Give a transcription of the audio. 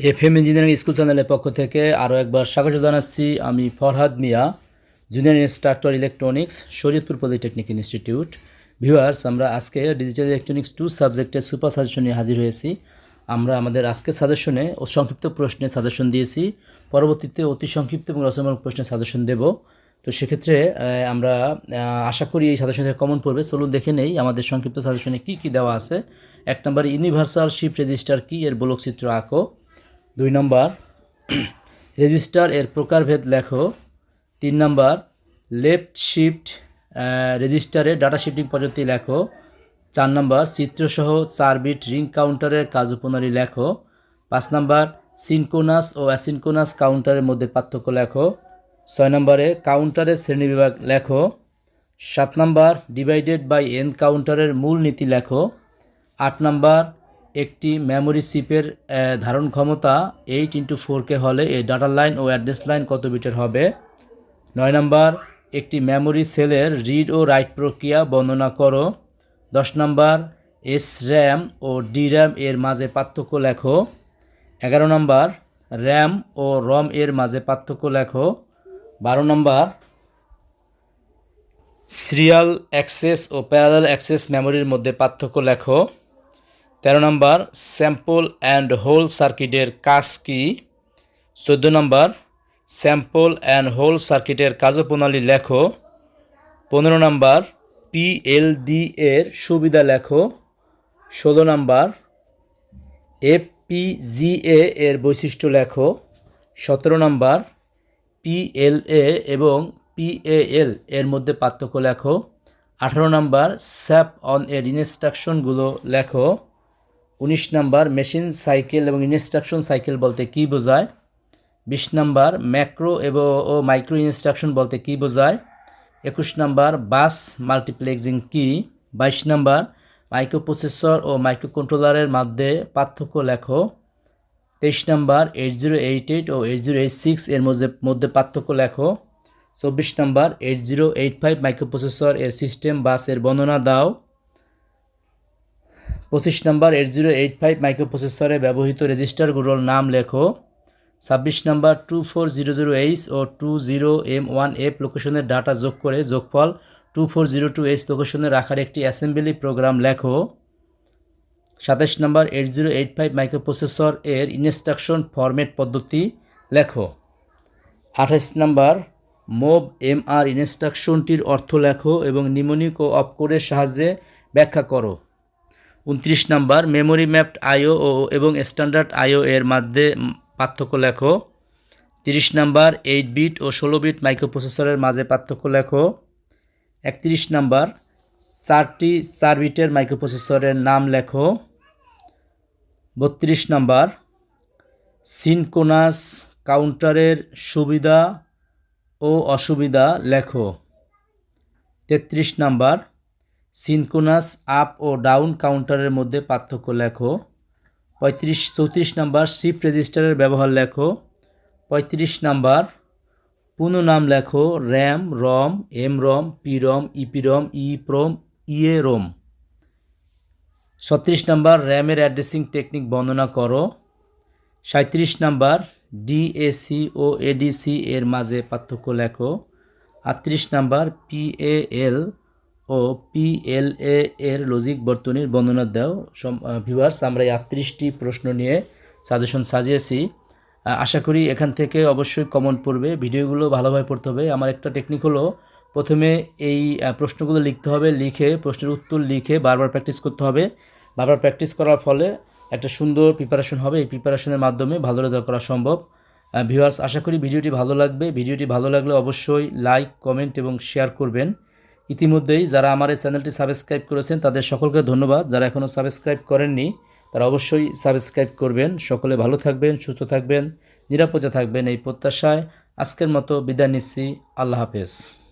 F M engineering school চ্যানেলের পক্ষ থেকে আরও একবার স্বাগত জানাচ্ছি। আমি Farhad Mia junior instructor electronics Shariatpur polytechnic institute viewers আমরা আজকে ডিজিটাল ইলেকট্রনিক্স টু সাবজেক্টের সুপার সাজেশন নিয়ে হাজির হয়েছি। আমরা আমাদের আজকের সাজেশনে ও সংক্ষিপ্ত প্রশ্নে সাজেশন দিয়েছি। পরবর্তীতে অতি সংক্ষিপ্ত এবং রচনামূলক প্রশ্নে সাজেশন দেব। তো সেক্ষেত্রে আমরা আশা করি এই সাজেশন কমন পড়বে। চলুন দেখে নেই আমাদের সংক্ষিপ্ত সাজেশনে কী কী দেওয়া আছে। এক নম্বর ইউনিভার্সাল শিপ রেজিস্টার কি? এর চিত্র আঁকো। দুই নম্বর, রেজিস্টার এর প্রকারভেদ লেখো। তিন নম্বর, লেফট শিফট রেজিস্টারে ডাটা শিফটিং পদ্ধতি লেখো। চার নম্বর, চিত্রসহ চার বিট রিং কাউন্টারের কার্যপ্রণালী লেখো। পাঁচ নম্বর, সিনকোনাস ও অ্যাসিনকোনাস কাউন্টারের মধ্যে পার্থক্য লেখো। ছয় নম্বরে, কাউন্টারের শ্রেণীবিভাগ লেখো। সাত নম্বর, ডিভাইডেড বাই এন কাউন্টারের মূল নীতি লেখো। আট নাম্বার একটি মেমোরি আহ, ধারণ ক্ষমতা এইট ইন্টু ফোর কে হলে এই ডাটা লাইন ও অ্যাড্রেস লাইন কত বিটের হবে? নয় নাম্বার একটি মেমোরি সেলের রিড ও রাইট প্রক্রিয়া বর্ণনা করো। দশ নাম্বার এস র্যাম ও ডি র্যাম এর মাঝে পার্থক্য লেখো। এগারো নম্বর র্যাম ও রম এর মাঝে পার্থক্য লেখো। বারো নম্বর সিরিয়াল অ্যাক্সেস ও প্যারালাল অ্যাক্সেস মেমোরির মধ্যে পার্থক্য লেখো। তেরো নম্বর স্যাম্পল অ্যান্ড হোল সার্কিটের কাজ কি? চোদ্দ নম্বর স্যাম্পল অ্যান্ড হোল সার্কিটের কার্যপ্রণালী লেখো। পনেরো নম্বর পিএলডি এর সুবিধা লেখো। ষোলো নম্বর এফপিজিএ এর বৈশিষ্ট্য লেখো। সতেরো নম্বর পিএলএ এবং পিএএল এর মধ্যে পার্থক্য লেখো। আঠারো নম্বর স্যাপ অন এর ইনস্ট্রাকশনগুলো লেখো। উনিশ নাম্বার, মেশিন সাইকেল এবং ইনস্ট্রাকশন সাইকেল বলতে কী বোঝায়? বিশ নাম্বার, ম্যাক্রো এবং ও মাইক্রো ইনস্ট্রাকশন বলতে কী বোঝায়? একুশ নাম্বার, বাস মাল্টিপ্লেক্সিং কি? বাইশ নাম্বার, মাইক্রোপ্রসেসর ও মাইক্রোকন্ট্রোলারের মধ্যে পার্থক্য লেখো। তেইশ number, eight zero eight eight ও এইট জিরো এইট সিক্স এর মধ্যে মধ্যে পার্থক্য লেখো। চব্বিশ number, eight zero eight five microprocessor এর সিস্টেম বাসের বর্ণনা দাও। পঁচিশ number eight zero eight five মাইক্রোপ্রসেসরে ব্যবহৃত রেজিস্টারগুলোর নাম লেখো। ছাব্বিশ number two four zero zero H ও two zero M one F লোকেশনের data যোগ করে যোগফল two four zero two H লোকেশনে রাখার একটি অ্যাসেম্বলি প্রোগ্রাম লেখো। সাতাশ number eight zero eight five microprocessor এর ইনস্ট্রাকশন ফরম্যাট পদ্ধতি লেখো। আঠাশ নম্বর মোব এম আর ইনস্ট্রাকশনটির অর্থ লেখো এবং নিমোনিক ও অপকোডের সাহায্যে ব্যাখ্যা করো। উনত্রিশ নাম্বার মেমোরি ম্যাপড আইও ও এবং স্ট্যান্ডার্ড আইও এর মধ্যে পার্থক্য লেখো। তিরিশ নাম্বার এইট বিট ও ষোলো বিট মাইক্রোপ্রসেসরের মাঝে পার্থক্য লেখো। একত্রিশ নাম্বার, চারটি চার বিটের মাইক্রোপ্রসেসরের নাম লেখো। বত্রিশ নাম্বার সিনকোনাস কাউন্টারের সুবিধা ও অসুবিধা লেখো। তেত্রিশ নাম্বার সিনকোনাস আপ ও ডাউন কাউন্টারের মধ্যে পার্থক্য লেখো। পঁয়ত্রিশ, চৌত্রিশ নাম্বার শিফট রেজিস্টারের ব্যবহার লেখো। পঁয়ত্রিশ নাম্বার পুনঃ নাম লেখো, RAM, ROM, M ROM, P ROM, EP ROM, E PROM EA ROM. ছত্রিশ নাম্বার র্যামের অ্যাড্রেসিং টেকনিক বর্ণনা করো। সাঁত্রিশ নাম্বার ডিএসি ও এডিসি এর মাঝে পার্থক্য লেখো। আটত্রিশ নাম্বার পিএএল ও পিএলএ এর লজিক বর্তনীর বর্ণনা দাও। ভিউয়ার্স আমরা এই আটত্রিশটি প্রশ্ন নিয়ে সাজেশন সাজিয়েছি। আশা করি এখান থেকে অবশ্যই কমন পড়বে। ভিডিওগুলো ভালোভাবে পড়তে হবে। আমার একটা টেকনিক হলো, প্রথমে এই প্রশ্নগুলো লিখতে হবে, লিখে প্রশ্নের উত্তর লিখে বারবার প্র্যাকটিস করতে হবে। বারবার প্র্যাকটিস করার ফলে একটা সুন্দর প্রিপারেশন হবে। এই প্রিপারেশনের মাধ্যমে ভালো রেজাল্ট করা সম্ভব। ভিউয়ার্স আশা করি ভিডিওটি ভালো লাগবে। ভিডিওটি ভালো লাগলে অবশ্যই লাইক কমেন্ট এবং শেয়ার করবেন। ইতিমধ্যেই যারা আমার এই চ্যানেলটি সাবস্ক্রাইব করেছেন, তাদের সকলকে ধন্যবাদ। যারা এখনও সাবস্ক্রাইব করেননি, তারা অবশ্যই সাবস্ক্রাইব করবেন। সকলে ভালো থাকবেন, সুস্থ থাকবেন, নিরাপদে থাকবেন এই প্রত্যাশায়। আজকের মতো বিদায় নিচ্ছি। আল্লাহ হাফেজ।